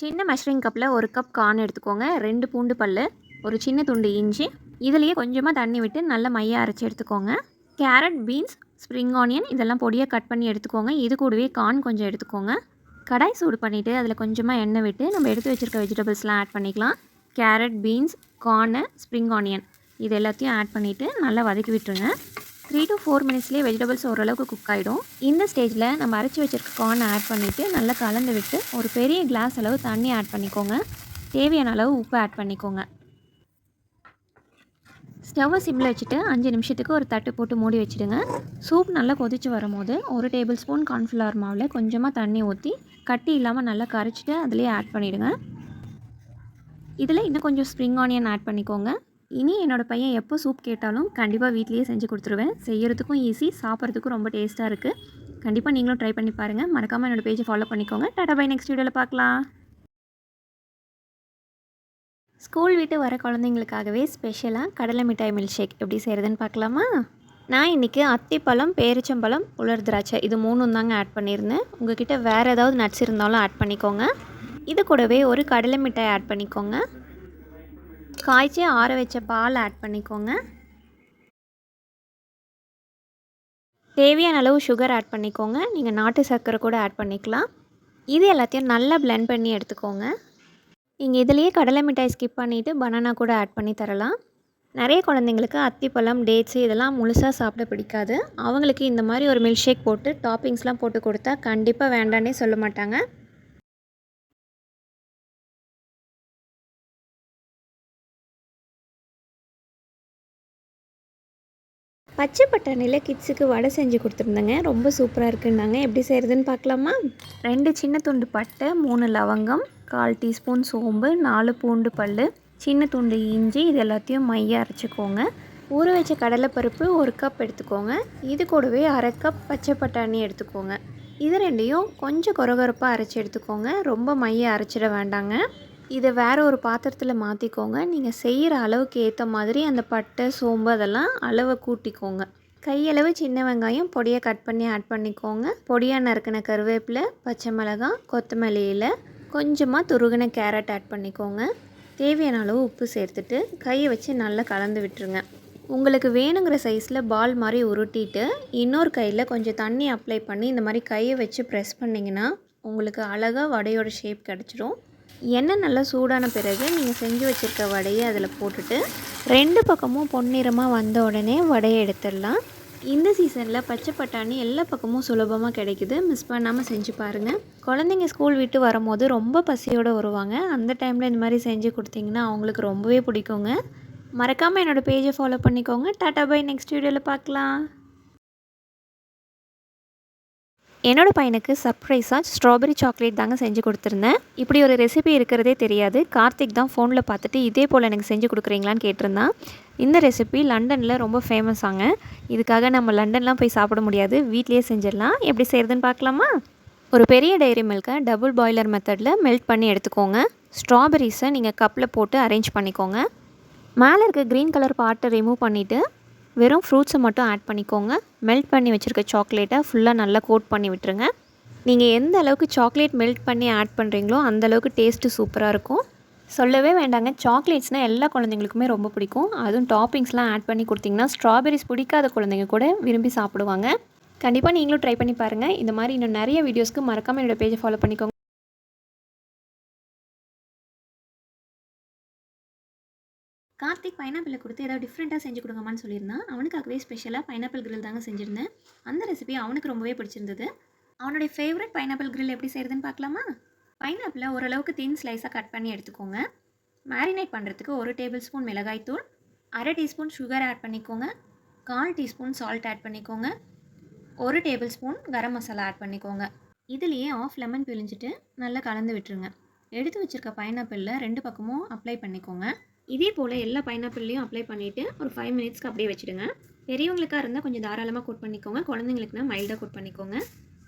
சின்ன மெஷரிங் கப்பில் ஒரு கப் கார்ன் எடுத்துக்கோங்க. ரெண்டு பூண்டு பல் ஒரு சின்ன துண்டு இஞ்சி. இதுலேயே கொஞ்சமாக தண்ணி விட்டு நல்லா மையாக அரைச்சி எடுத்துக்கோங்க. கேரட் பீன்ஸ் ஸ்ப்ரிங் ஆனியன் இதெல்லாம் பொடியாக கட் பண்ணி எடுத்துக்கோங்க. இது கூடவே கார்ன் கொஞ்சம் எடுத்துக்கோங்க. கடாய் சூடு பண்ணிவிட்டு அதில் கொஞ்சமாக எண்ணெய் விட்டு நம்ம எடுத்து வச்சுருக்க வெஜிடபிள்ஸ்லாம் ஆட் பண்ணிக்கலாம். Carrot beans corn spring onion இது எல்லாத்தையும் ஆட் பண்ணிவிட்டு நல்லா வதக்கி விட்டுருங்க. த்ரீ டு ஃபோர் மினிட்ஸ்லேயே வெஜிடபிள்ஸ் ஓரளவுக்கு குக் ஆகிடும் இந்த ஸ்டேஜில் நம்ம அரைச்சி வச்சிருக்க கார்ன் ஆட் பண்ணிவிட்டு நல்லா கலந்து விட்டு ஒரு பெரிய கிளாஸ் அளவு தண்ணி ஆட் பண்ணிக்கோங்க. தேவையான அளவு உப்பு ஆட் பண்ணிக்கோங்க. ஸ்டவ்வை சிம்மில் வச்சுட்டு அஞ்சு நிமிஷத்துக்கு ஒரு தட்டு போட்டு மூடி வச்சுடுங்க. சூப் நல்லா கொதித்து வரும்போது ஒரு டேபிள் ஸ்பூன் கார்ன்ஃப்ளவர் மாவில் கொஞ்சமாக தண்ணி ஊற்றி கட்டி இல்லாமல் நல்லா கரைச்சிட்டு அதிலே ஆட் பண்ணிவிடுங்க இதில் இன்னும் கொஞ்சம் ஸ்ப்ரிங் ஆனியன் ஆட் பண்ணிக்கோங்க. இனி என்னோடய பையன் எப்போ சூப் கேட்டாலும் கண்டிப்பாக வீட்லேயே செஞ்சு கொடுத்துருவேன். செய்கிறதுக்கும் ஈஸி சாப்பிட்றதுக்கும் ரொம்ப டேஸ்ட்டாக இருக்குது கண்டிப்பாக நீங்களும் ட்ரை பண்ணி பாருங்கள் மறக்காமல் என்னோடய பேஜை ஃபாலோ பண்ணிக்கோங்க. டாடா பை நெக்ஸ்ட் வீடியோவில் பார்க்கலாம். ஸ்கூல் விட்டு வர குழந்தைங்களுக்காகவே ஸ்பெஷலாக கடலை மிட்டாய் மில்க் ஷேக் எப்படி செய்கிறதுன்னு பார்க்கலாமா? நான் இன்றைக்கி அத்திப்பழம் பேரிச்சம்பழம் உலர் திராட்சை இது மூணும் தாங்க ஆட் பண்ணியிருந்தேன். உங்ககிட்ட வேறு ஏதாவது நட்ஸ் இருந்தாலும் ஆட் பண்ணிக்கோங்க. இது கூடவே ஒரு கடலை மிட்டாய் ஆட் பண்ணிக்கோங்க. காய்ச்சி ஆற வச்ச பால் ஆட் பண்ணிக்கோங்க. தேவையான அளவு சுகர் ஆட் பண்ணிக்கோங்க. நீங்கள் நாட்டு சர்க்கரை கூட ஆட் பண்ணிக்கலாம். இது எல்லாத்தையும் நல்லா பிளெண்ட் பண்ணி எடுத்துக்கோங்க. நீங்கள் இதுலேயே கடலை மிட்டாய் ஸ்கிப் பண்ணிவிட்டு பனானா கூட ஆட் பண்ணி தரலாம். நிறைய குழந்தைங்களுக்கு அத்திப்பழம் டேட்ஸு இதெல்லாம் முழுசாக சாப்பிட பிடிக்காது. அவங்களுக்கு இந்த மாதிரி ஒரு மில்க் ஷேக் போட்டு டாப்பிங்ஸ்லாம் போட்டு கொடுத்தா கண்டிப்பாக வேண்டானே சொல்ல மாட்டாங்க. பச்சை பட்டாணியில் கிட்ஸுக்கு வடை செஞ்சு கொடுத்துருந்தேங்க. ரொம்ப சூப்பராக இருக்குன்னாங்க. எப்படி செய்கிறதுன்னு பார்க்கலாமா? ரெண்டு சின்ன துண்டு பட்டை மூணு லவங்கம் கால் டீஸ்பூன் சோம்பு நாலு பூண்டு பல் சின்ன துண்டு இஞ்சி இது எல்லாத்தையும் மையாக அரைச்சிக்கோங்க. ஊற வச்ச கடலைப்பருப்பு ஒரு கப் எடுத்துக்கோங்க. இது கூடவே அரை கப் பச்சை பட்டாணி எடுத்துக்கோங்க. இது ரெண்டையும் கொஞ்சம் கொரகொரப்பாக அரைச்சி எடுத்துக்கோங்க. ரொம்ப மைய அரைச்சிட வேண்டாங்க. இதை வேறு ஒரு பாத்திரத்தில் மாற்றிக்கோங்க நீங்கள் செய்கிற அளவுக்கு ஏற்ற மாதிரி அந்த பட்டை சோம்பு அதெல்லாம் அளவை கூட்டிக்கோங்க. கையளவு சின்ன வெங்காயம் பொடியை கட் பண்ணி ஆட் பண்ணிக்கோங்க. பொடியாக நறுக்கின கருவேப்பிலை பச்சை மிளகாய் கொத்தமல்லி கொஞ்சமாக துருகின கேரட் ஆட் பண்ணிக்கோங்க. தேவையான அளவு உப்பு சேர்த்துட்டு கையை வச்சு நல்லா கலந்து விட்டுருங்க. உங்களுக்கு வேணுங்கிற சைஸில் பால் மாதிரி உருட்டிட்டு இன்னொரு கையில் கொஞ்சம் தண்ணி அப்ளை பண்ணி இந்த மாதிரி கையை வச்சு ப்ரெஸ் பண்ணிங்கன்னா உங்களுக்கு அழகாக வடையோட ஷேப் கிடச்சிரும். எண்ணெய் நல்லா சூடான பிறகு நீங்கள் செஞ்சு வச்சுருக்க வடையை அதில் போட்டுட்டு ரெண்டு பக்கமும் பொன்னிறமாக வந்த உடனே வடையை எடுத்துடலாம். இந்த சீசனில் பச்சை பட்டாணி எல்லா பக்கமும் சுலபமாக கிடைக்குது. மிஸ் பண்ணாமல் செஞ்சு பாருங்கள் குழந்தைங்க ஸ்கூல் விட்டு வரும்போது ரொம்ப பசியோடு வருவாங்க. அந்த டைமில் இந்த மாதிரி செஞ்சு கொடுத்தீங்கன்னா அவங்களுக்கு ரொம்பவே பிடிக்குங்க. மறக்காமல் என்னோடய பேஜை ஃபாலோ பண்ணிக்கோங்க. டாட்டா பை நெக்ஸ்ட் வீடியோவில் பார்க்கலாம் என்னோடய பையனுக்கு சர்ப்ரைஸாக ஸ்ட்ராபெரி சாக்லேட் தாங்க செஞ்சு கொடுத்துருந்தேன். இப்படி ஒரு ரெசிபி இருக்கிறதே தெரியாது. கார்த்திக் தான் ஃபோனில் பார்த்துட்டு இதே போல் எனக்கு செஞ்சு கொடுக்குறீங்களான்னு கேட்டிருந்தான். இந்த ரெசிபி லண்டனில் ரொம்ப ஃபேமஸ் ஆங்க. இதுக்காக நம்ம லண்டன்லாம் போய் சாப்பிட முடியாது. வீட்லேயே செஞ்சிடலாம். எப்படி செய்கிறதுன்னு பார்க்கலாமா? ஒரு பெரிய டைரி மில்கை டபுள் பாய்லர் மெத்தடில் மெல்ட் பண்ணி எடுத்துக்கோங்க. ஸ்ட்ராபெரிஸை நீங்கள் கப்பில் போட்டு அரேஞ்ச் பண்ணிக்கோங்க. மேலே இருக்க க்ரீன் கலர் பாட்டை ரிமூவ் பண்ணிவிட்டு வெறும் ஃப்ரூட்ஸை மட்டும் ஆட் பண்ணிக்கோங்க. மெல்ட் பண்ணி வச்சுருக்க சாக்லேட்டை ஃபுல்லாக நல்லா கோட் பண்ணி விட்டுருங்க. நீங்கள் எந்த அளவுக்கு சாக்லேட் மெல்ட் பண்ணி ஆட் பண்ணுறீங்களோ அந்த அளவுக்கு டேஸ்ட்டு சூப்பராக இருக்கும். சொல்லவே வேண்டாங்க. சாக்லேட்ஸ்னால் எல்லா குழந்தைங்களுக்குமே ரொம்ப பிடிக்கும். அதுவும் டாப்பிங்ஸ்லாம் ஆட் பண்ணி கொடுத்தீங்கன்னா ஸ்ட்ராபெரிஸ் பிடிக்காத குழந்தைங்க கூட விரும்பி சாப்பிடுவாங்க. கண்டிப்பாக நீங்களும் ட்ரை பண்ணி பாருங்கள் இந்த மாதிரி இன்னும் நிறைய வீடியோஸ்க்கு மறக்காமல் என்னோடய பேஜை ஃபாலோ பண்ணிக்கோங்க. கார்த்திக் பைனாப்பிள் கொடுத்து ஏதாவது டிஃப்ரெண்ட்டாக செஞ்சு கொடுங்கம்மான்னு சொல்லியிருந்தான். அவனுக்காகவே ஸ்பெஷலாக பைனாப்பிள் கிரில் தாங்க செஞ்சுருந்தேன். அந்த ரெசிபி அவனுக்கு ரொம்பவே பிடிச்சிருந்தது. அவனுடைய ஃபேவரட் பைனாப்பிள் கிரில் எப்படி செய்கிறதுன்னு பார்க்கலாமா? பைனாப்பிளை ஓரளவுக்கு தின் ஸ்லைஸாக கட் பண்ணி எடுத்துக்கோங்க. மேரினேட் பண்ணுறதுக்கு ஒரு டேபிள் ஸ்பூன் மிளகாய்த்தூள் அரை டீஸ்பூன் சுகர் ஆட் பண்ணிக்கோங்க. கால் டீஸ்பூன் சால்ட் ஆட் பண்ணிக்கோங்க. ஒரு tablespoon garam masala add பண்ணிக்கோங்க. இதுலேயே ஆஃப் லெமன் பிழிஞ்சிட்டு நல்லா கலந்து விட்டுருங்க. எடுத்து வச்சுருக்க பைனாப்பிளில் ரெண்டு பக்கமும் அப்ளை பண்ணிக்கோங்க. இதே போல் எல்லா பைனாப்பிள்லையும் அப்ளை பண்ணிவிட்டு ஒரு ஃபைவ் மினிட்ஸ்க்கு அப்படியே வச்சுடுங்க. பெரியவங்களுக்காக இருந்தால் கொஞ்சம் தாராளமாக கோட் பண்ணிக்கோங்க. குழந்தைங்களுக்குனா மைல்டாக கோட் பண்ணிக்கோங்க.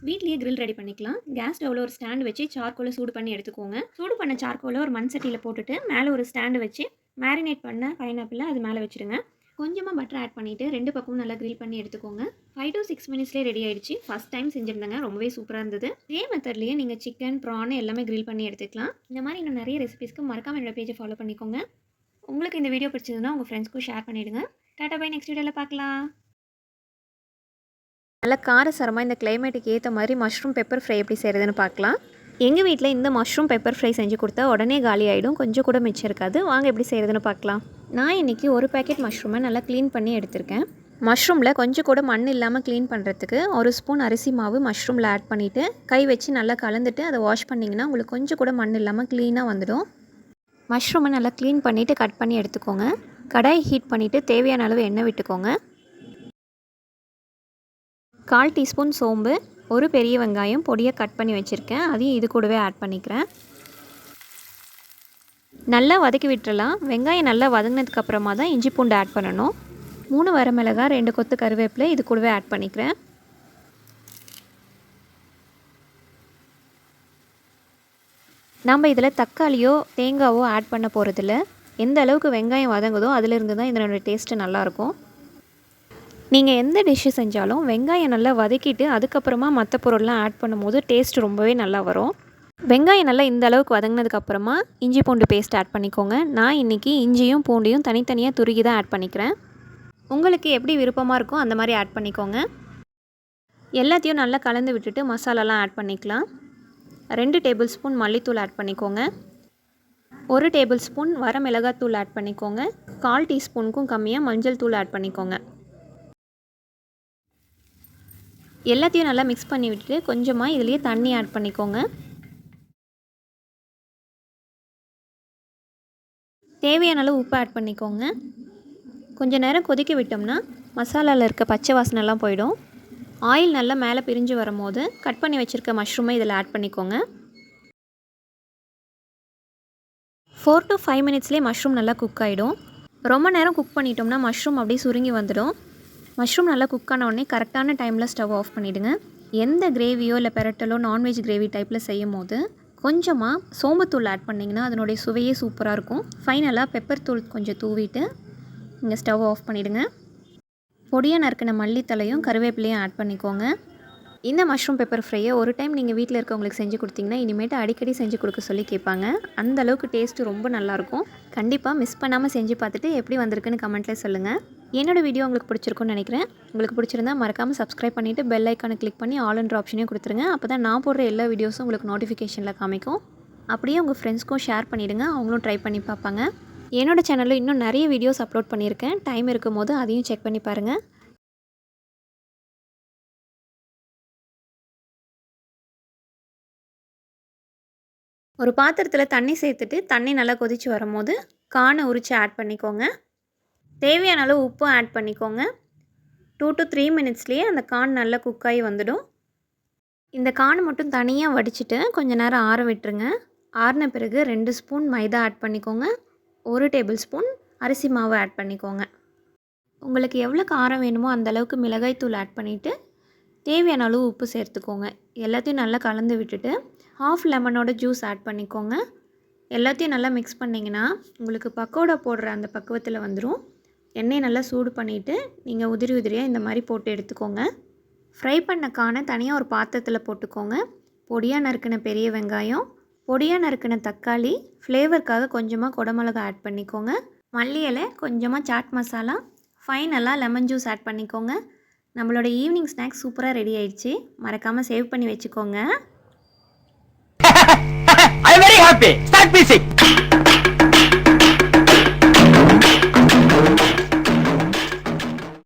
வீட்லேயே கிரில் ரெடி பண்ணிக்கலாம். கேஸ் ஸ்டவ்வில் ஒரு ஸ்டாண்ட் வச்சு சார்கோலை சூடு பண்ணி எடுத்துக்கோங்க. சூடு பண்ண சார்கோலை ஒரு மண் சட்டியில் போட்டுட்டு மேலே ஒரு ஸ்டாண்டு வச்சு மேரினேட் பண்ண பைனாப்பிளை அது மேலே வச்சுடுங்க. கொஞ்சமாக பட்டர் ஆட் பண்ணிவிட்டு ரெண்டு பக்கமும் நல்லா கிரில் பண்ணி எடுத்துக்கோங்க. ஃபைவ் டு சிக்ஸ் மினிட்ஸ்லேயே ரெடி ஆயிடுச்சு. ஃபஸ்ட் டைம் செஞ்சுருந்தாங்க. ரொம்பவே சூப்பராக இருந்தது. இதே மெத்தட்லேயே நீங்கள் சிக்கன் ப்ரான் எல்லாமே கிரில் பண்ணி எடுத்துக்கலாம். இந்த மாதிரி இன்னும் நிறைய ரெசிபிஸ்க்கு மறக்காம என்னோட பேஜை ஃபாலோ பண்ணிக்கோங்க. உங்களுக்கு இந்த வீடியோ பிடிச்சதுன்னா உங்கள் ஃப்ரெண்ட்ஸ்க்கும் ஷேர் பண்ணிவிடுங்க டாட்டா பை நெக்ஸ்ட் வீடியோவில் பார்க்கலாம். நல்லா காரசாரமாக இந்த கிளைமேட்டுக்கு ஏற்ற மாதிரி மஷ்ரூம் பெப்பர் ஃப்ரை எப்படி செய்கிறதுன்னு பார்க்கலாம். எங்கள் வீட்டில் இந்த மஷ்ரூம் பெப்பர் ஃப்ரை செஞ்சு கொடுத்தா உடனே காலி ஆகிடும் கொஞ்சம் கூட மிச்சம் இருக்காது. வாங்க எப்படி செய்கிறதுன்னு பார்க்கலாம். நான் இன்றைக்கி ஒரு பேக்கெட் மஷ்ரூமை நல்லா க்ளீன் பண்ணி எடுத்திருக்கேன். மஷ்ரூமில் கொஞ்சம் கூட மண் இல்லாமல் க்ளீன் பண்ணுறதுக்கு ஒரு ஸ்பூன் அரிசி மாவு மஷ்ரூமில் ஆட் பண்ணிவிட்டு கை வச்சு நல்லா கலந்துட்டு அதை வாஷ் பண்ணிங்கன்னா உங்களுக்கு கொஞ்சம் கூட மண் இல்லாமல் க்ளீனாக வந்துடும். மஷ்ரூமை நல்லா க்ளீன் பண்ணிவிட்டு கட் பண்ணி எடுத்துக்கோங்க. கடாய் ஹீட் பண்ணிவிட்டு தேவையான அளவு எண்ணெய் விட்டுக்கோங்க. கால் டீஸ்பூன் சோம்பு ஒரு பெரிய வெங்காயம் பொடியாக கட் பண்ணி வச்சுருக்கேன். அதையும் இது கூடவே ஆட் பண்ணிக்கிறேன். நல்லா வதக்கி விட்டுறலாம். வெங்காயம் நல்லா வதங்கினதுக்கப்புறமா தான் இஞ்சி பூண்டு ஆட் பண்ணணும். மூணு வரமிளகாய் ரெண்டு கொத்து கருவேப்பிலை இது கூடவே ஆட் பண்ணிக்கிறேன். நம்ம இதில் தக்காளியோ தேங்காவோ ஆட் பண்ண போகிறதில்ல எந்த அளவுக்கு வெங்காயம் வதங்குதோ அதிலிருந்து தான் இதனோட டேஸ்ட்டு நல்லாயிருக்கும் நீங்கள் எந்த டிஷ்ஷு செஞ்சாலும் வெங்காயம் நல்லா வதக்கிட்டு அதுக்கப்புறமா மற்ற பொருள்லாம் ஆட் பண்ணும்போது டேஸ்ட் ரொம்பவே நல்லா வரும். வெங்காயம் நல்லா இந்த அளவுக்கு வதங்கினதுக்கப்புறமா இஞ்சி பூண்டு பேஸ்ட் ஆட் பண்ணிக்கோங்க. நான் இன்றைக்கி இஞ்சியும் பூண்டையும் தனித்தனியாக துருகி தான் ஆட் பண்ணிக்கிறேன். உங்களுக்கு எப்படி விருப்பமாக இருக்கோ அந்த மாதிரி ஆட் பண்ணிக்கோங்க. எல்லாத்தையும் நல்லா கலந்து விட்டுட்டு மசாலாலாம் ஆட் பண்ணிக்கலாம். ரெண்டு டேபிள் ஸ்பூன் மல்லித்தூள் ஆட் பண்ணிக்கோங்க. ஒரு டேபிள் ஸ்பூன் வர மிளகாத்தூள் ஆட் பண்ணிக்கோங்க. கால் டீஸ்பூனுக்கும் கம்மியாக மஞ்சள் தூள் ஆட் பண்ணிக்கோங்க. எல்லாத்தையும் நல்லா மிக்ஸ் பண்ணி விட்டுட்டு கொஞ்சமாக இதுலேயே தண்ணி ஆட் பண்ணிக்கோங்க. தேவையான அளவு உப்பு ஆட் பண்ணிக்கோங்க. கொஞ்சம் நேரம் கொதிக்க விட்டோம்னா மசாலாவில் இருக்க பச்சை வாசனைலாம் போயிடும். ஆயில் நல்லா மேலே பிரிஞ்சு வரும்போது கட் பண்ணி வச்சுருக்க மஷ்ரூமை இதில் ஆட் பண்ணிக்கோங்க. ஃபோர் டு ஃபைவ் மினிட்ஸ்லேயே மஷ்ரூம் நல்லா குக் ஆகிடும் ரொம்ப நேரம் குக் பண்ணிட்டோம்னா மஷ்ரூம் அப்படியே சுருங்கி வந்துடும். மஷ்ரூம் நல்லா குக் ஆன உடனே கரெக்டான டைமில் ஸ்டவ் ஆஃப் பண்ணிவிடுங்க எந்த கிரேவியோ இல்லை பெரட்டலோ நான்வெஜ் கிரேவி டைப்பில் செய்யும் போது கொஞ்சமாக சோம்புத்தூள் ஆட் பண்ணிங்கன்னா அதனுடைய சுவையே சூப்பராக இருக்கும். ஃபைனலாக பெப்பர் தூள் கொஞ்சம் தூவிட்டு இங்கே ஸ்டவ் ஆஃப் பண்ணிவிடுங்க பொடியாக நறுக்கின மல்லித்தலையும் கருவேப்பிலையும் ஆட் பண்ணிக்கோங்க. இந்த மஷ்ரூம் பெப்பர் ஃப்ரையை ஒரு டைம் நீங்கள் வீட்டில் இருக்கவங்களுக்கு செஞ்சு கொடுத்தீங்கன்னா இனிமேட்டு அடிக்கடி செஞ்சு கொடுக்க சொல்லி கேட்பாங்க. அந்த அளவுக்கு டேஸ்ட்டு ரொம்ப நல்லாயிருக்கும் கண்டிப்பாக மிஸ் பண்ணாமல் செஞ்சு பார்த்துட்டு எப்படி வந்திருக்குன்னு கமெண்ட்டில் சொல்லுங்கள் என்னோடய வீடியோ உங்களுக்கு பிடிச்சிருக்கும்னு நினைக்கிறேன். உங்களுக்கு பிடிச்சிருந்தா மறக்காமல் சப்ஸ்கிரைப் பண்ணிவிட்டு பெல் ஐக்கானை கிளிக் பண்ணி ஆல்ன்ற ஆப்ஷனையும் கொடுத்துருங்க. அப்போ தான் நான் போடுற எல்லா வீடியோஸும் உங்களுக்கு நோட்டிஃபிகேஷனில் காமிக்கும். அப்படியே உங்கள் ஃப்ரெண்ட்ஸ்க்கும் ஷேர் பண்ணிவிடுங்க அவங்களும் ட்ரை பண்ணி பார்ப்பாங்க. என்னோடய சேனலில் இன்னும் நிறைய வீடியோஸ் அப்லோட் பண்ணியிருக்கேன். டைம் இருக்கும் போது அதையும் செக் பண்ணி பாருங்கள் ஒரு பாத்திரத்தில் தண்ணி சேர்த்துட்டு தண்ணி நல்லா கொதித்து வரும்போது கானை உரித்து ஆட் பண்ணிக்கோங்க. தேவையான அளவு உப்பும் ஆட் பண்ணிக்கோங்க. டூ டு த்ரீ மினிட்ஸ்லேயே அந்த கான் நல்லா குக்காகி வந்துடும். இந்த கான் மட்டும் தனியாக வடிச்சிட்டு கொஞ்சம் நேரம் ஆற விட்டுருங்க. ஆறின பிறகு ரெண்டு ஸ்பூன் மைதா ஆட் பண்ணிக்கோங்க. ஒரு டேபிள் ஸ்பூன் அரிசி மாவு ஆட் பண்ணிக்கோங்க. உங்களுக்கு எவ்வளோ காரம் வேணுமோ அந்த அளவுக்கு மிளகாய் தூள் ஆட் பண்ணிவிட்டு தேவையான அளவு உப்பு சேர்த்துக்கோங்க. எல்லாத்தையும் நல்லா கலந்து விட்டுட்டு ஹாஃப் லெமனோட ஜூஸ் ஆட் பண்ணிக்கோங்க. எல்லாத்தையும் நல்லா மிக்ஸ் பண்ணிங்கன்னா உங்களுக்கு பக்கோடா போடுற அந்த பக்குவத்தில் வந்துடும் எண்ணெயை நல்லா சூடு பண்ணிவிட்டு நீங்கள் உதிரி உதிரியாக இந்த மாதிரி போட்டு எடுத்துக்கோங்க. ஃப்ரை பண்ண காணை தனியாக ஒரு பாத்திரத்தில் போட்டுக்கோங்க. பொடியாக நறுக்கின பெரிய வெங்காயம் பொடியாக நறுக்கின தக்காளி ஃப்ளேவருக்காக கொஞ்சமாக குடமிளகா ஆட் பண்ணிக்கோங்க. மல்லி இலை கொஞ்சமாக சாட் மசாலா ஃபைனலாக லெமன் ஜூஸ் ஆட் பண்ணிக்கோங்க. நம்மளோட ஈவினிங் ஸ்நாக்ஸ் சூப்பராக ரெடி ஆயிடுச்சு. மறக்காமல் சேவ் பண்ணி வச்சுக்கோங்க.